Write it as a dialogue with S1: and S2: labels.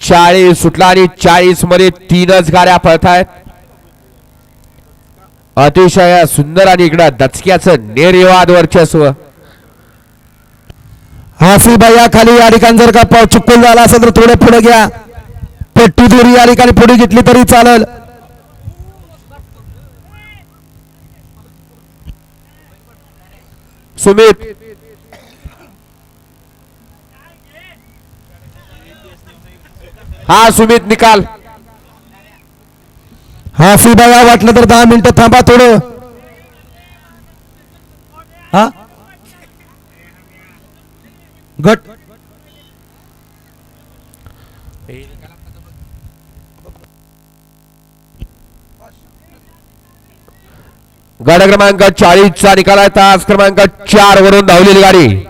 S1: चाळीस सुटला आणि चाळीसमध्ये तीनच गाड्या पळत आहेत अतिशय सुंदर आणि इकडं दचक्याचं निर्विवाद वर्चस्व.
S2: हाफी बाई या खाली या ठिकाणी जर का पाव चुकून झाला असेल तर थोडे पुढे घ्या. पट्टी दोरी या ठिकाणी पुढे घेतली तरी चालेल.
S1: सुमित हा सुमित निकाल.
S2: हाफी बाया वाटलं तर दहा मिनिटं थांबा थोडं. हा? गट.
S1: गाडा क्रमांक चाळीस चा निकाल आहे. तास क्रमांक चार वरून धावलेली गाडी.